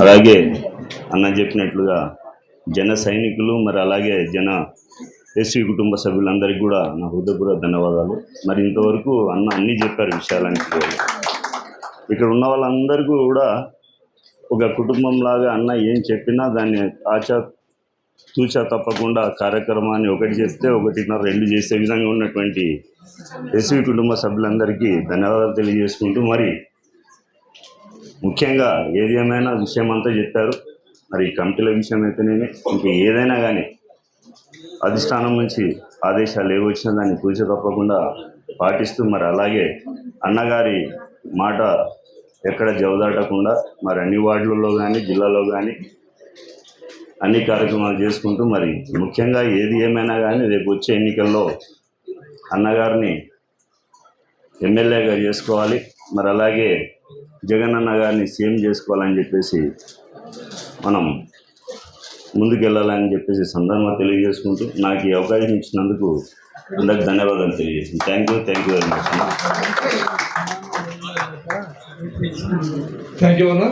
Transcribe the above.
అలాగే అన్న చెప్పినట్లుగా జన సైనికులు మరి అలాగే జన ఎస్వి కుటుంబ సభ్యులందరికీ కూడా నా హృదయపూర్వక ధన్యవాదాలు. మరి ఇంతవరకు అన్న అన్నీ చెప్పారు విషయాలని ఇక్కడ ఉన్న వాళ్ళందరికీ కూడా ఒక కుటుంబం లాగా అన్న ఏం చెప్పినా దాన్ని ఆచా తూచా తప్పకుండా కార్యక్రమాన్ని ఒకటి చేస్తే ఒకటిన్నర రెండు చేసే విధంగా ఉన్నటువంటి ఎస్వి కుటుంబ సభ్యులందరికీ ధన్యవాదాలు తెలియజేసుకుంటూ మరి ముఖ్యంగా ఏది ఏమైనా విషయం అంతా చెప్పారు. మరి కమిటీల విషయం అయితేనేమి ఇంకా ఏదైనా కానీ అధిష్టానం నుంచి ఆదేశాలు ఏవి వచ్చినా దాన్ని పూజ తప్పకుండా పాటిస్తూ మరి అలాగే అన్నగారి మాట ఎక్కడ జవదాటకుండా మరి అన్ని వార్డులలో కానీ జిల్లాలో కానీ అన్ని కార్యక్రమాలు చేసుకుంటూ మరి ముఖ్యంగా ఏది ఏమైనా కానీ రేపు వచ్చే ఎన్నికల్లో అన్నగారిని ఎమ్మెల్యేగా చేసుకోవాలి. మరి అలాగే జగన్ అన్న గారిని సీఎం చేసుకోవాలని చెప్పేసి మనం ముందుకెళ్ళాలని చెప్పేసి సందర్భంగా తెలియజేసుకుంటూ నాకు ఈ అవకాశం ఇచ్చినందుకు అందరికి ధన్యవాదాలు తెలియజేసింది thank you thank you very much thank you అన్న